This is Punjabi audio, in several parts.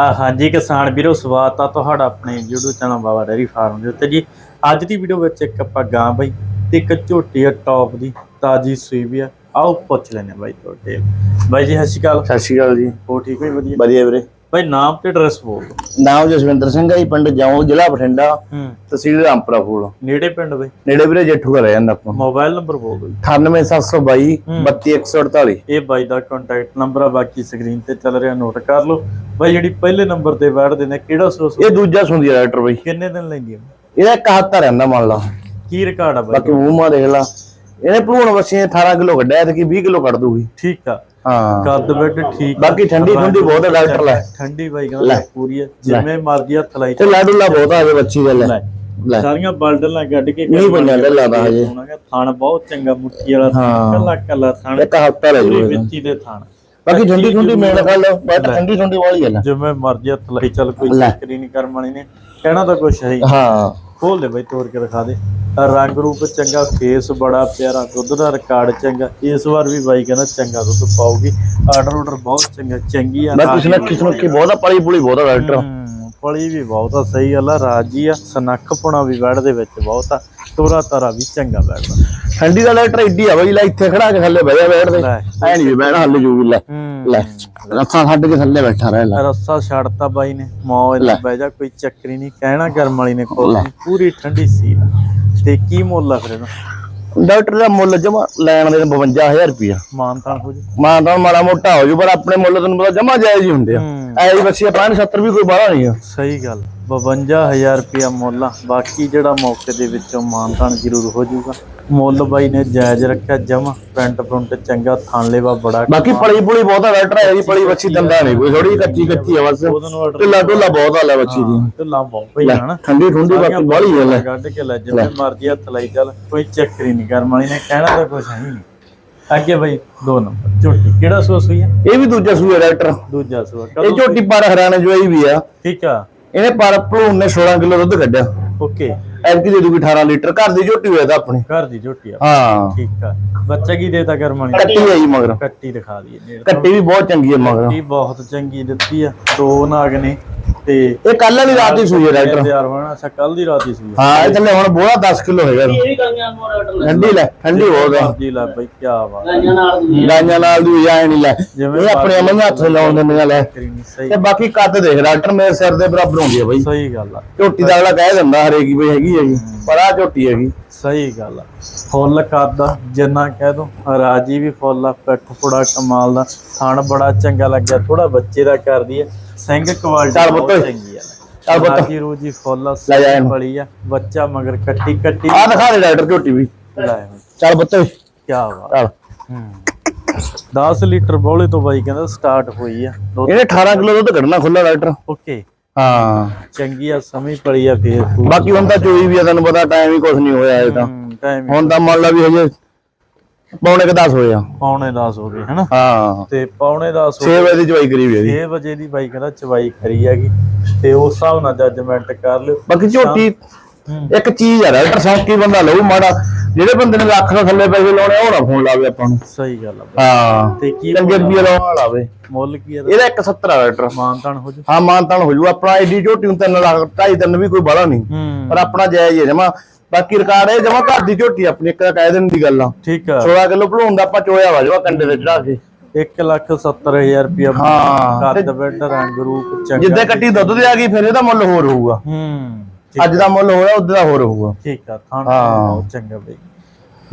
ਆ ਹਾਂਜੀ ਕਿਸਾਨ ਵੀਰੋ ਸਵਾਗਤ ਆ ਤੁਹਾਡਾ ਆਪਣੇ YouTube channel Baba dairy farm ਦੇ ਉੱਤੇ ਜੀ। ਅੱਜ ਦੀ ਵੀਡੀਓ ਵਿੱਚ ਇੱਕ ਆਪਾਂ ਗਾਂ ਬਾਈ ਤੇ ਇੱਕ ਝੋਟੀ ਆ ਟੌਪ ਦੀ ਤਾਜੀ ਸੂਈ ਵੀ ਆ। ਆਓ ਪੁੱਛ ਲੈਣੇ ਬਾਈ ਤੁਹਾਡੇ। ਬਾਈ ਜੀ ਸਤਿ ਸ਼੍ਰੀ ਅਕਾਲ। ਸਤਿ ਸ਼੍ਰੀ ਅਕਾਲ ਜੀ। ਹੋ ਠੀਕ ਹੋਈ ਵਧੀਆ? ਵਧੀਆ ਵੀਰੇ। ਬਾਈ ਨਾਮ ਤੇ ਐਡਰੈਸ ਬੋਲ ਦਿਓ। ਨਾਮ ਜਸਵਿੰਦਰ ਸਿੰਘ ਹੈ ਜੀ ਪਿੰਡ ਜਾਉ ਜ਼ਿਲ੍ਹਾ ਬਠਿੰਡਾ ਹੂੰ। ਤਹਿਸੀਲ ਰਾਮਪੁਰਾ ਫੂਲ ਨੇੜੇ ਪਿੰਡ ਬਾਈ? ਨੇੜੇ ਵੀਰੇ ਜੇਠੂ ਘਰ ਜਾਂਦਾ ਆਪਾਂ ਮੋਬਾਈਲ ਨੰਬਰ ਬੋਲ ਦਿਓ ਜੀ। 98722 ਹੂੰ। 32148 ਇਹ ਬਾਈ ਦਾ ਕੰਟੈਕਟ ਨੰਬਰ ਆ ਬਾਕੀ ਸਕਰੀਨ ਤੇ ਚੱਲ ਰਿਹਾ ਨੋਟ ਕਰ ਲਓ। ਬਾਈ ਜਿਹੜੀ ਪਹਿਲੇ ਨੰਬਰ ਤੇ ਬੈਠਦੇ ਨੇ ਕਿਹੜਾ ਸੋਸ ਇਹ ਦੂਜਾ ਸੁੰਦੀ ਡਾਕਟਰ ਬਈ। ਕਿੰਨੇ ਦਿਨ ਲੈਂਦੀ ਆ? ਇਹਦਾ ਇੱਕ ਰਹਿੰਦਾ ਮੰਨ ਲਾ। ਕੀ ਰਿਕਾਰਡ ਆ ਬਾਈ? ਬਾਕੀ ਮੂੰਹ ਮਾ ਦੇਖ ਲਾ। ਇਹਨੇ ਭਲੂਣ ਵਸੀਆਂ 18 ਕਿਲੋ ਕੱਢਿਆ ਤੇ ਕੀ 20 ਕਿਲੋ ਕੱਢ ਦੂਗੀ ਠੀਕ ਆ। ਹਾਂ। ਕੱਦ ਬੈਡ ਠੀਕ। ਬਾਕੀ ਠੰਡੀ ਠੰਡੀ ਬਹੁਤ ਹੈ ਡਾਕਟਰ ਲੈ। ਠੰਡੀ ਬਾਈ ਕਹਿੰਦਾ ਪੂਰੀ ਹੈ ਜਿਵੇਂ ਮਰਜ਼ੀ ਹੱਥ ਲਾਈ ਤੇ ਲਾਡੂਲਾ ਬਹੁਤ ਆ ਜੇ ਬੱਚੀ ਗੱਲ ਲੈ। ਹੈ ਲੈ। ਸਾਰੀਆਂ ਬਲਡਲਾਂ ਕੱਢ ਕੇ ਨਹੀਂ ਬਣਿਆ ਗੱਲਾਂ ਦਾ ਹਜੇ। ਥਣ ਬਹੁਤ ਚੰਗਾ ਮੁੱਠੀ ਵਾਲਾ। ਕੱਲਾ ਕੱਲਾ ਥਣ। ਇੱਕ ਹੱਥਾ ਲੈ ਜੂਗਾ। ਮਿੱਟੀ ਦੇ ਥਣ। ਬਾਕੀ ਠੰਡੀ ਠੰਡੀ ਮੇਨ ਗੱਲ ਬਟ ਠੰਡੀ ਠੰਡੀ ਵਾਲੀ ਹੈ ਜਿਵੇਂ ਮਰਜ਼ੀ ਹੱਥ ਲਾਈ ਚੱਲ ਕੋਈ। ਚੱਕਰੀ ਨਹੀਂ ਕਰਮ ਵਾਲੀ ਨੇ। ਕਹਿਣਾ ਤਾਂ ਕੁਛ ਹੈ। ਹਾਂ। ਖੋਲ ਦੇ ਬਾਈ ਤੋੜ ਕੇ ਦਿਖਾ ਦੇ। ਰੰਗ ਰੂਪ ਚੰਗਾ ਫੇਸ ਬੜਾ ਪਿਆਰਾ ਦੁੱਧ ਦਾ ਰਿਕਾਰਡ ਚੰਗਾ। ਇਸ ਵਾਰ ਵੀ ਬਾਈ ਕਹਿੰਦਾ ਚੰਗਾ ਦੁੱਧ ਪਾਉਗੀ ਆਰਡਰ ਆਰਡਰ ਬਹੁਤ ਚੰਗਾ ਚੰਗੀ ਆ ਬਾਕੀ ਇਸਨੇ ਕਿਸਮਤ ਕੀ ਬਹੁਤ ਆ ਪਲੀ ਪੁਲੀ ਬਹੁਤ ਆ ਡਾਕਟਰ ਪਲੀ ਵੀ ਬਹੁਤ ਆ ਸਹੀ ਗੱਲ ਆ ਰਾਜੀ ਆ ਸਨੱਖ ਪੁਣਾ ਵੀ ਬੈਡ ਦੇ ਵਿੱਚ ਬਹੁਤ ਆ ਤੋਰਾ ਤਾਰਾ ਵੀ ਚੰਗਾ ਬੈਠਦਾ। ਠੰਡੀ ਦਾ ਲੈਟਰ ਏਡੀ ਆ ਬਈ ਲੈ ਇੱਥੇ ਖੜਾ ਕੇ ਥੱਲੇ ਬਹਿ ਜਾ ਬੈਠਦੇ ਲੈ ਐ ਨਹੀਂ ਬਹਿਣਾ ਹੱਲੇ ਜੂਗੀ ਲੈ। ਲੈ ਰੱਥਾ ਛੱਡ ਕੇ ਥੱਲੇ ਬੈਠਾ ਰਹਿ ਲੈ। ਰੱਸਾ ਛੱਡਤਾ ਬਾਈ ਨੇ ਮੌਜ ਨਾਲ ਬਹਿ ਜਾ ਕੋਈ ਚੱਕਰੀ ਨਹੀਂ ਕਹਿਣਾ ਕਰਮ ਵਾਲੀ ਨੇ ਖੋਲਣੀ ਪੂਰੀ ਠੰਡੀ ਸੀ ਤੇ ਕੀ ਮੁੱਲ ਆ ਫਿਰ ਇਹਦਾ? ਡਾਕਟਰ ਦਾ ਮੁੱਲ ਜਮਾ ਲੈਣ ਦੇ 52000 ਰੁਪਿਆ ਮਾਨਤਾਨ ਹੋ ਜੀ। ਮਾਂ ਤਾਂ ਮਾੜਾ ਮੋਟਾ ਹੋ ਜੂ ਪਰ ਆਪਣੇ ਮੁੱਲ ਪਤਾ ਜਮਾ ਜਾਇਜ਼ ਹੀ ਹੁੰਦੇ ਆ। ਹੂੰ। ਐ ਜੀ ਬੱਚੀ 65 70 ਵੀ ਕੋਈ ਬਾਹਲਾ ਨਹੀਂ ਆ। ਸਹੀ ਗੱਲ। 52000 ਰੁਪਿਆ ਮੁੱਲ ਆ। ਬਾਕੀ ਜਿਹੜਾ ਮੌਕੇ ਦੇ ਵਿੱਚੋਂ ਮਾਨਤਾਨ ਜ਼ਰੂਰ ਹੋ ਜਾਊਗਾ। ਮੁੱਲ ਬਾਈ ਨੇ ਜਾਇਜ਼ ਰੱਖਿਆ ਜਮਾ ਪੈਂਟ ਪੁੰਟ ਚੰਗਾ ਥਾਣ ਲੈਵਾ ਬੜਾ ਬਾਕੀ ਪਲੀ ਪੁਲੀ ਬਹੁਤ ਡਾਕਟਰ ਹੈ ਜੀ ਪਲੀ ਬੱਚੀ ਦੰਦਾ ਨਹੀਂ ਕੋਈ ਥੋੜੀ ਕੱਚੀ ਕੱਚੀ ਆ ਬਸ। ਢਿੱਲਾ ਢੁੱਲਾ ਬਹੁਤ ਆ ਲੈ ਬੱਚੀ ਦੀ। ਢਿੱਲਾ ਬਹੁਤ ਪਈ ਹਨਾ ਠੰਡੀ ਠੰਡੀ ਬਾਕੀ ਬਾਹਲੀ ਗੱਲ ਹੈ ਕੱਢ ਕੇ ਲੈ ਜਿਵੇਂ ਮਰਜ਼ੀ ਹੱਥ ਲਾਈ ਚੱਲ ਕੋਈ ਚੱਕਰੀ ਨਹੀਂ ਕਰਮ ਵਾਲੀ ਨੇ ਕਹਿਣਾ ਤਾਂ ਹੀ ਨਹੀਂ। ਅੱਗੇ ਬਾਈ ਦੋ ਨੰਬਰ ਝੋਟੀ ਕਿਹੜਾ ਸੂਸ ਹੋਈ ਹੈ ਇਹ ਵੀ ਦੂਜਾ ਸੂਆ ਡਾਕਟਰ ਦੂਜਾ ਸੂਆ ਇਹ ਝੋਟੀ ਪਰ ਹਰਿਆਣਾ ਜਵਾਈ ਵੀ ਆ। ਠੀਕ ਆ। ਇਹਨੇ ਪਰ ਭਲੂਣ ਨੇ 16 ਕਿਲੋ ਦੁੱਧ ਕੱਢਿਆ। ਓਕੇ। ਐਤਕੀ ਦੇ ਦੂਗੀ 18 ਲੀਟਰ। ਘਰ ਦੀ ਝੋਟੀ ਹੋਇਆ ਤਾਂ ਆਪਣੀ। ਘਰ ਦੀ ਝੋਟੀ ਆ। ਹਾਂ। ਠੀਕ ਆ। ਬੱਚਾ ਕੀ ਦੇਤਾ ਕਰਮ ਵਾਲੀ? ਕੱਟੀ ਹੈ ਜੀ ਮਗਰ। ਕੱਟੀ ਦਿਖਾ ਦਈਏ। ਕੱਟੀ ਵੀ ਬਹੁਤ ਚੰਗੀ ਹੈ ਮਗਰ। ਕੱਟੀ ਬਹੁਤ ਚੰਗੀ ਦਿੱਤੀ ਆ। ਦੋ ਨਾਗ ਨੇ। ਤੇ ਇਹ ਕੱਲ ਵਾਲੀ ਰਾਤ ਦੀ ਸੂਈ ਹੈ ਡਾਕਟਰ। ਤਿਆਰ ਹੋਣਾ ਅੱਛਾ ਕੱਲ ਦੀ ਰਾਤ ਹੀ ਸੀ ਹਾਂ। ਇਹ ਥੱਲੇ ਹੁਣ ਬੋਲਾ 10 ਕਿਲੋ ਹੈਗਾ। ਠੰਡੀ ਲੈ ਠੰਡੀ ਹੋ ਗਿਆ ਜੀ ਲੈ ਬਈ ਕੀ ਬਾਤ ਗਾਈਆਂ ਨਾਲ ਦੀ ਜਾਇ ਨਹੀਂ ਲੈ। ਜਿਵੇਂ ਇਹ ਆਪਣੇ ਅਮਨ ਹੱਥ ਲਾਉਣ ਲੈ। ਕਰੀ ਨਹੀਂ ਸਹੀ ਤੇ ਬਾਕੀ ਕੱਦ ਦੇਖ ਡਾਕਟਰ ਮੇਰੇ ਸਿਰ ਦੇ ਬਰਾਬਰ ਹੁੰਦੀ ਹੈ ਬਈ। ਸਹੀ ਗੱਲ ਆ। ਝੋਟੀ ਦਾ ਅਗਲਾ ਕਹਿ ਦਿੰਦਾ ਹਰੇਕੀ ਬਈ ਹੈਗੀ ਹੈਗੀ। ਪਰ ਆ ਝੋਟੀ ਹੈਗੀ। ਸਹੀ ਗੱਲ ਆ। ਫੁੱਲ ਕਰਦਾ ਜਿੰਨਾ ਕਹਿ ਦੋ ਰਾਜੀ ਵੀ ਫੁੱਲ ਆ ਪਿੱਠ ਪੁੜਾ ਕਮਾਲ ਦਾ ਥਣ ਬੜਾ ਚੰਗਾ ਲੱਗਿਆ ਥੋੜਾ ਬੱਚੇ ਦਾ ਕਰਦੀ ਹੈ ਸਿੰਘ ਕੁਆਲਿਟੀ ਚੱਲ ਪੁੱਤ। ਬਹੁਤ ਚੰਗੀ ਆ। ਚੱਲ ਪੁੱਤ। ਰਾਜੀ ਰੂਜੀ ਫੁੱਲ ਆ ਲੈ ਜਾ। ਬੜੀ ਆ ਬੱਚਾ ਮਗਰ ਕੱਟੀ ਕੱਟੀ ਆ ਦਿਖਾ ਦੇ ਡਾਕਟਰ ਝੋਟੀ ਵੀ। ਚੱਲ ਬੱਤ ਕੀ ਬਾਤ। ਚੱਲ। ਹੂੰ। 10 ਲੀਟਰ ਬੋਲੇ ਤੋਂ ਬਾਈ ਕਹਿੰਦਾ ਸਟਾਰਟ ਹੋਈ ਆ। ਇਹਨੇ 18 ਕਿਲੋ ਦੁੱਧ ਕੱਢਣਾ ਖੁੱਲਾ ਡਾਕਟਰ। ਓਕੇ। ਹਾਂ। ਚੰਗੀ ਆ ਸਮਝ ਪੜੀ ਆ ਫੇਰ ਬਾਕੀ ਹੁਣ ਤਾਂ ਚੋਈ ਵੀ ਆ ਤੈਨੂੰ ਪਤਾ ਟਾਈਮ ਹੀ ਕੁਝ ਨਹੀਂ ਹੋਇਆ ਇਹ ਤਾਂ। ਟਾਈਮ ਹੁਣ ਤਾਂ ਮੰਨ ਲਾ ਵੀ ਹਜੇ ਪੌਣੇ ਕ 10 ਹੋਏ ਆ। ਪੌਣੇ 10 ਹੋ ਗਏ ਹਨਾ? ਹਾਂ। ਤੇ ਪੌਣੇ 10 ਹੋ 6 ਵਜੇ ਦੀ ਚਵਾਈ ਕਰੀ ਵੀ ਇਹਦੀ 6 ਵਜੇ ਦੀ ਬਾਈ ਕਹਿੰਦਾ ਚਵਾਈ ਕਰੀ ਹੈਗੀ। ਤੇ ਉਸ ਹਿਸਾਬ ਨਾਲ ਜੱਜਮੈਂਟ ਕਰ ਲਿਓ। ਬਾਕੀ ਝੋਟੀ। ਇੱਕ ਚੀਜ਼ ਆ ਡਾਕਟਰ ਸੌਂਕੀ ਬੰਦਾ ਲਊ ਮਾੜਾ। ਜਿਹੜੇ ਬੰਦੇ ਨੇ ਲੱਖ ਤੋਂ ਥੱਲੇ ਪੈਸੇ ਲਾਉਣੇ ਉਹ ਨਾ ਫੋਨ ਲਾਵੇ ਆਪਾਂ ਨੂੰ। ਸਹੀ ਗੱਲ ਆ ਬਾਈ। ਹਾਂ। ਤੇ ਕੀ ਚੰਗੇ ਰੁਪਏ ਲਾਉਣ? ਲਾਵੇ ਮੁੱਲ ਕੀ ਇਹਦਾ? ਇਹਦਾ 170 ਆ ਡਾਕਟਰ। ਮਾਨਤਾਨ ਹੋ ਜੂ। ਹਾਂ ਮਾਨਤਾਨ ਹੋ ਜੂ। ਆਪਣਾ ਐਡੀ ਝੋਟੀ ਨੂੰ 3 ਲੱਖ 2.5 3 ਵੀ ਕੋਈ ਬਾਲਾ ਨਹੀਂ। ਹੂੰ। ਪਰ ਆਪਣਾ ਜਾਇਜ਼ ਹੈ ਜਮਾ। ਬਾਕੀ ਰਿਕਾਰਡ ਇਹ ਜਮਾ ਘਰ ਦੀ ਝੋਟੀ ਆਪਣੀ ਇੱਕ ਦਾ ਕਹਿ ਦੇਣ ਦੀ ਗੱਲ ਆ। ਠੀਕ ਆ। 16 ਕਿਲੋ ਭਲੂਣ ਦਾ ਆਪਾਂ ਚੋਇਆ ਵਾ ਜਮਾ ਕੰਡੇ ਤੇ ਚੜਾ ਕੇ। 1 ਲੱਖ 70000 ਰੁਪਇਆ ਹਾਂ। ਕੱਦ ਬੈਡ ਰੰਗ ਰੂਪ ਚੰਗਾ ਜਿੱਦੇ ਕੱਟੀ ਦੁੱਧ ਦੇ ਆ ਗਈ ਫਿਰ ਇਹਦਾ ਮੁੱਲ ਹੋਰ ਹੋਊਗਾ। ਹੂੰ। ਅੱਜ ਦਾ ਮੁੱਲ ਹੋਇਆ ਉਦੋਂ ਦਾ ਹੋਰ ਹੋਊਗਾ। ਠੀਕ ਆ ਥਾਣ ਹਾਂ। ਚੰਗਾ ਬਈ।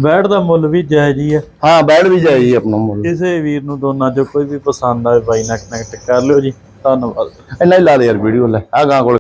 ਬੈਡ ਦਾ ਮੁੱਲ ਵੀ ਜਾਇਜ਼ ਹੀ ਆ। ਹਾਂ ਬੈਠ ਵੀ ਜਾਈ ਆਪਣਾ ਮੁੱਲ। ਕਿਸੇ ਵੀਰ ਨੂੰ ਦੋਨਾਂ ਚੋਂ ਕੋਈ ਵੀ ਪਸੰਦ ਆਵੇ ਬਾਈ ਨਾਲ ਕਨੈਕਟ ਕਰ ਲਿਓ ਜੀ। ਧੰਨਵਾਦ। ਇੰਨਾ ਹੀ ਲਾ ਦੇ ਯਾਰ ਵੀਡੀਓ ਲੈ ਆ ਗਾਂ ਕੋਲ।